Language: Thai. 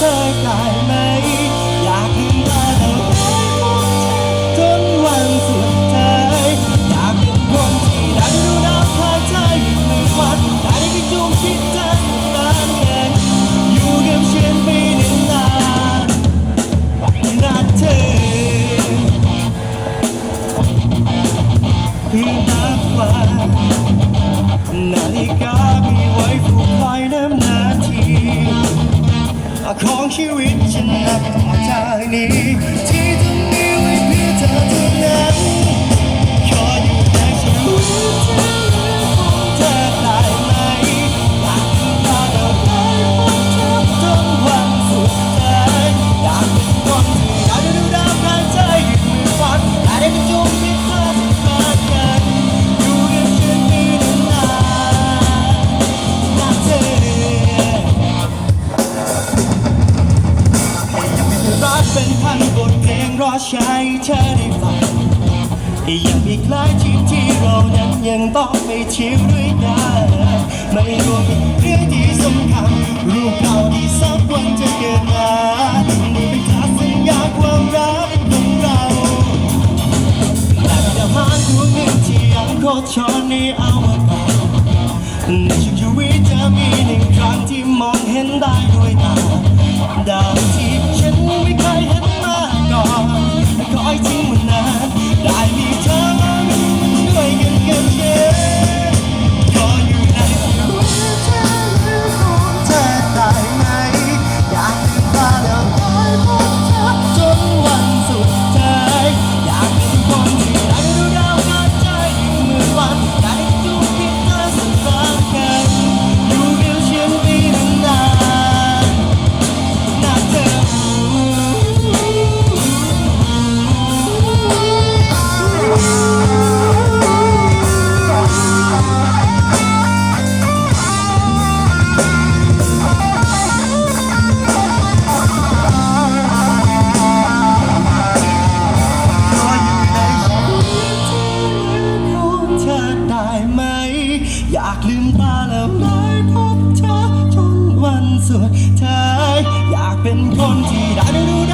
เธอกลายแม่ ของชีวิตฉันนับต่อจากนี้ ที่จะมีไว้เพื่อเธอเท่านั้นขออยู่ในชีวิตเธอได้ไหมอยากมีตาเราไปพบเธอจนวันสุดท้ายอยากเป็นคนที่ดาวดูดาวกลางใจอยู่ในฝันแต่ได้เป็นจุด รอใช้เธอได้ฟังยังอีกหลายทีที่เรานั้นยังต้องไปเที่ยวด้วยกันไม่รวมเรื่องที่สำคัญรูปเราที่สักวันจะเกิดมานี่เป็นคาสสัญญาความรักของเราแต่ประมาณดวงหนึ่งที่ยังโคตชอนในอวกาศในชีวิตจะมีหนึ่งครั้งที่มองเห็นได้ด้วยตาดาว ตาแล้วลอยพบเธอจนวันสุดท้ายอยากเป็นคนที่ได้รู้